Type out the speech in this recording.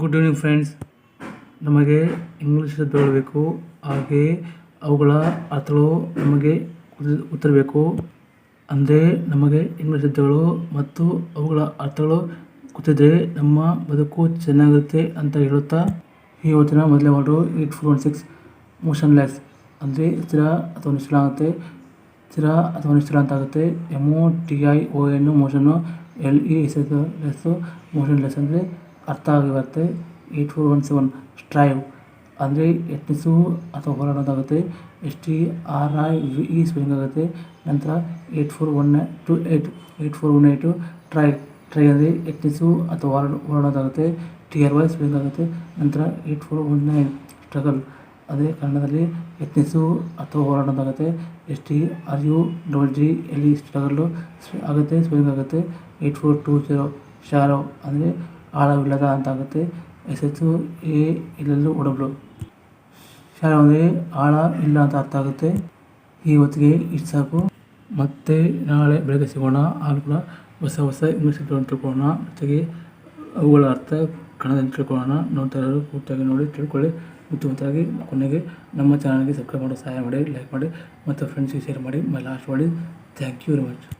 Good evening friends ನಮಗೆ English ಶಬ್ದಗಳು ಹಾಗೆ ಅವುಗಳ ಅರ್ಥಗಳು ನಮಗೆ ಗೊತ್ತಿರಬೇಕು ಅಂದರೆ ನಮಗೆ ಇಂಗ್ಲೀಷ್ ಶಬ್ದಗಳು ಮತ್ತು ಅವುಗಳ ಅರ್ಥಗಳು ಗೊತ್ತಿದ್ದರೆ ನಮ್ಮ ಬದುಕು ಚೆನ್ನಾಗಿರುತ್ತೆ ಅಂತ ಹೇಳುತ್ತಾ ಇವತ್ತಿನ ಮೊದಲೇ word eight four one six motionless ಅಂದರೆ ಸ್ಥಿರ ಅಥವಾ ನಿಶ್ಚಲ ಆಗುತ್ತೆ. ಸ್ಥಿರ ಅಥವಾ ನಿಶ್ಚಲ ಅಂತ ಆಗುತ್ತೆ. M O T I O N motion L E S S motionless ಅಂದರೆ ಅರ್ಥ ಆಗಿರುತ್ತೆ eight four one seven strive ಅಂದರೆ ಯತ್ನಿಸು ಅಥವಾ ಹೋರಾಡೋದಾಗುತ್ತೆ. S T R I V E spelling ಆಗುತ್ತೆ. ನಂತರ eight four one two eight eight four one eight try try ಅಂದರೆ ಯತ್ನಿಸು ಅಥವಾ ಹೋರಾಡ, ಹೋರಾಡೋದಾಗುತ್ತೆ. ಟಿ ಆರ್ ವೈ ಸ್ಪೆಲ್ಲಿಂಗ್ ಆಗುತ್ತೆ. ನಂತರ eight four one nine struggle ಅದೇ ಕನ್ನಡದಲ್ಲಿ ಯತ್ನಿಸು ಅಥವಾ ಹೋರಾಡೋದಾಗುತ್ತೆ. S T R U double G L E struggle ಆಗುತ್ತೆ ಸ್ಪೆಲ್ಲಿಂಗ್ ಆಗುತ್ತೆ. Eight four two zero shallow ಅಂದರೆ ಆಳವಿಲ್ಲದ ಅಂತ ಆಗುತ್ತೆ ಎಸ್ ಎಚ್ ಎ ಇಲ್ಲಲ್ಲೂ ಒಡಬ್ಲು ಶಾಲೆ ಅಂದರೆ ಆಳ ಇಲ್ಲ ಅಂತ ಅರ್ಥ ಆಗುತ್ತೆ. ಈ ಹೊತ್ತಿಗೆ ಇಷ್ಟು ಸಾಕು. ಮತ್ತೆ ನಾಳೆ ಬೆಳಗ್ಗೆ ಸಿಗೋಣ. ಆಗ ಕೂಡ ಹೊಸ ಹೊಸ ಇಂಗ್ಲೀಷ್ ಶಬ್ದಗಳನ್ನು ತಿಳ್ಕೊಳ್ಳೋಣ. ಜೊತೆಗೆ ಅವುಗಳ ಅರ್ಥ ಕನ್ನಡದಲ್ಲಿ ತಿಳ್ಕೊಳ್ಳೋಣ. ನೋಡ್ತಾ ಇರೋರು ಪೂರ್ತಿಯಾಗಿ ನೋಡಿ, ತಿಳ್ಕೊಳ್ಳಿ. ಬುದ್ಧಿವಂತರಾಗಿ ಕೊನೆಗೆ ನಮ್ಮ ಚಾನಲ್ಗೆ ಸಬ್ಸ್ಕ್ರೈಬ್ ಮಾಡೋ ಸಹಾಯ ಮಾಡಿ, ಲೈಕ್ ಮಾಡಿ, ಮತ್ತು ಫ್ರೆಂಡ್ಸಿಗೆ ಶೇರ್ ಮಾಡಿ. ಮೈ ಲಾಸ್ಟ್ ಮಾಡಿ ಥ್ಯಾಂಕ್ ಯು ವೆರಿ ಮಚ್